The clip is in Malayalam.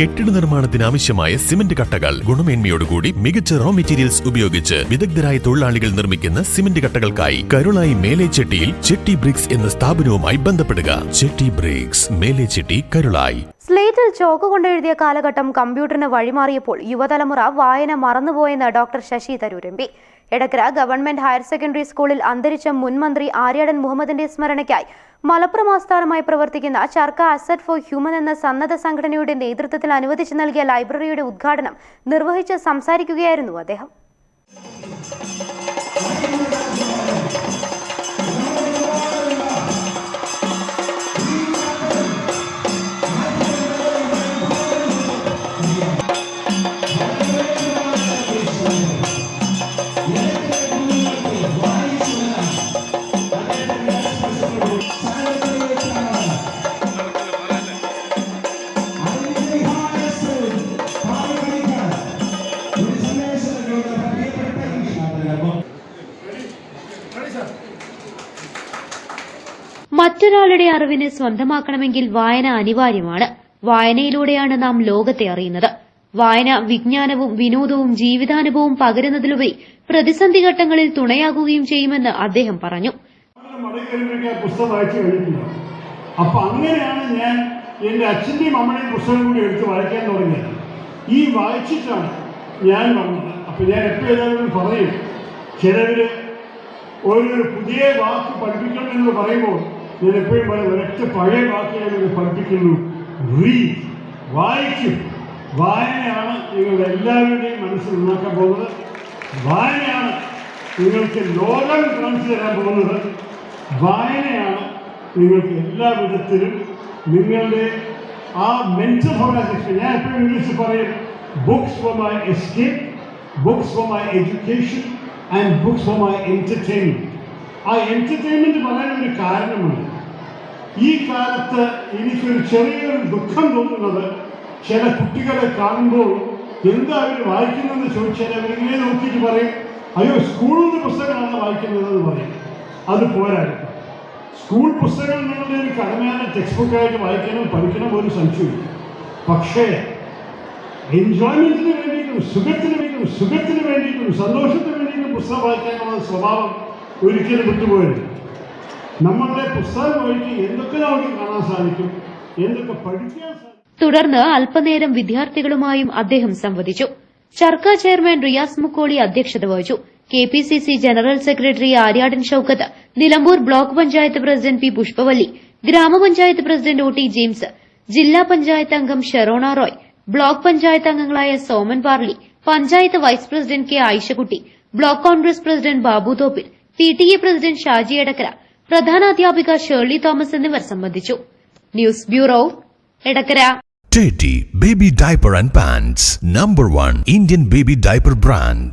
കെട്ടിട നിർമ്മാണത്തിന് ആവശ്യമായ സിമന്റ് കട്ടകൾ. ഗുണമേന്മയോടുകൂടി മികച്ച റോ മെറ്റീരിയൽസ് ഉപയോഗിച്ച് വിദഗ്ധരായ തൊഴിലാളികൾ നിർമ്മിക്കുന്ന സിമന്റ് കട്ടകൾക്കായി കരുളായി മേലേച്ചെട്ടിയിൽ ചെട്ടി ബ്രിക്സ് എന്ന സ്ഥാപനവുമായി ബന്ധപ്പെടുക. ചെട്ടി ബ്രിക്സ് മേലേച്ചെട്ടി കരുളായി. സ്ലേറ്റിൽ ചോക്ക് കൊണ്ടെഴുതിയ കാലഘട്ടം കമ്പ്യൂട്ടറിന് വഴിമാറിയപ്പോൾ യുവതലമുറ വായന മറന്നുപോയെന്ന് doctor Shashi Tharoor M P. Edakkara government higher secondary സ്കൂളിൽ അന്തരിച്ച മുൻമന്ത്രി ആര്യടൻ മുഹമ്മദിന്റെ സ്മരണയ്ക്കായി മലപ്പുറം ആസ്ഥാനമായി പ്രവർത്തിക്കുന്ന ചർക്ക അസറ്റ് ഫോർ ഹ്യൂമൻ എന്ന സന്നദ്ധ സംഘടനയുടെ നേതൃത്വത്തിൽ അനുവദിച്ചു നൽകിയ ലൈബ്രറിയുടെ ഉദ്ഘാടനം നിർവഹിച്ച് സംസാരിക്കുകയായിരുന്നു അദ്ദേഹം. മറ്റൊരാളുടെ അറിവിനെ സ്വന്തമാക്കണമെങ്കിൽ വായന അനിവാര്യമാണ്. വായനയിലൂടെയാണ് നാം ലോകത്തെ അറിയുന്നത്. വായന വിജ്ഞാനവും വിനോദവും ജീവിതാനുഭവവും പകരുന്നതിലുപരി പ്രതിസന്ധി ഘട്ടങ്ങളിൽ തുണയാകുകയും ചെയ്യുമെന്ന് അദ്ദേഹം പറഞ്ഞു. പുസ്തകം അപ്പൊ അങ്ങനെയാണ് ഞാൻ എന്റെ അച്ഛന്റെയും അമ്മയുടെയും പുസ്തകം കൂടി എടുത്ത് വായിക്കാൻ തുടങ്ങിയത്. ഈ വായിച്ചിട്ടാണ് ഞാൻ വന്നത്. അപ്പൊ ഞാൻ എപ്പോഴും പറയും ചിലവര് ഒരു പുതിയ വാക്ക് പഠിപ്പിക്കണം എന്ന് പറയുമ്പോൾ ഞാൻ എപ്പോഴും ഒരൊറ്റ പഴയ വാക്ക് പഠിപ്പിക്കുന്നു. റീഡ് വായിക്കും. വായനയാണ് നിങ്ങളുടെ എല്ലാവരുടെയും മനസ്സിൽ ഉണ്ടാക്കാൻ പോകുന്നത്. വായനയാണ് നിങ്ങൾക്ക് ലോകം കാണിച്ചു തരാൻ പോകുന്നത്. വായനയാണ് നിങ്ങൾക്ക് എല്ലാ വിധത്തിലും നിങ്ങളുടെ ആ മെന്റൽ ഹൊറാസിക്ഷൻ ഞാൻ എപ്പോഴും ഇംഗ്ലീഷിൽ പറയും books for my escape books for my education and books for my entertainment ആ എന്റർടൈൻമെന്റ് പറയാനൊരു കാരണമുണ്ട്. ഈ കാലത്ത് എനിക്കൊരു ചെറിയൊരു ദുഃഖം തോന്നുന്നത് ചില കുട്ടികളെ കാണുമ്പോൾ എന്താ അവർ വായിക്കുന്നതെന്ന് ചോദിച്ചാൽ അവരിങ്ങനെ നോക്കിയിട്ട് പറയും അയ്യോ സ്കൂളിൽ നിന്ന് പുസ്തകമാണ് വായിക്കുന്നതെന്ന് പറയും. അത് പോരായിരുന്നു സ്കൂൾ പുസ്തകങ്ങൾ നിങ്ങളുടെ ഒരു കടമയാണ് ടെക്സ്റ്റ് ബുക്കായിട്ട് വായിക്കണം പഠിക്കണം ഒരു സംശയമില്ല പക്ഷേ എൻജോയ്മെന്റിന് വേണ്ടിയിട്ടും സുഖത്തിന് വേണ്ടിയിട്ടും സുഖത്തിന് വേണ്ടിയിട്ടും സന്തോഷത്തിന് വേണ്ടിയിട്ടും പുസ്തകം വായിക്കാനുള്ള സ്വഭാവം ഒരിക്കലും വിട്ടുപോയത് നമ്മളുടെ പുസ്തകം വഴിക്ക് എന്തൊക്കെ നമുക്ക് കാണാൻ സാധിക്കും? എന്തൊക്കെ പഠിക്കാൻ തുടർന്ന് അല്പനേരം വിദ്യാർത്ഥികളുമായും അദ്ദേഹം സംവദിച്ചു. ചർക്ക ചെയർമാൻ റിയാസ് മുക്കോളി അധ്യക്ഷത വഹിച്ചു. K P C C general secretary Aryadan Shoukath Nilambur block panchayat president P Pushpavalli ഗ്രാമപഞ്ചായത്ത് പ്രസിഡന്റ് ഒ ടി ജെയിംസ് ജില്ലാ പഞ്ചായത്ത് അംഗം ഷെറോണ റോയ് ബ്ലോക്ക് പഞ്ചായത്ത് അംഗങ്ങളായ Soman Parli panchayat vice president K Ayishakutty block Congress president Babu Thoppil P T A president Shaji Edakkara പ്രധാനാധ്യാപിക Shirley Thomas എന്നിവർ സംബന്ധിച്ചു news bureau Edakkara Teddy Baby Diaper and Pants Number 1 Indian Baby Diaper Brand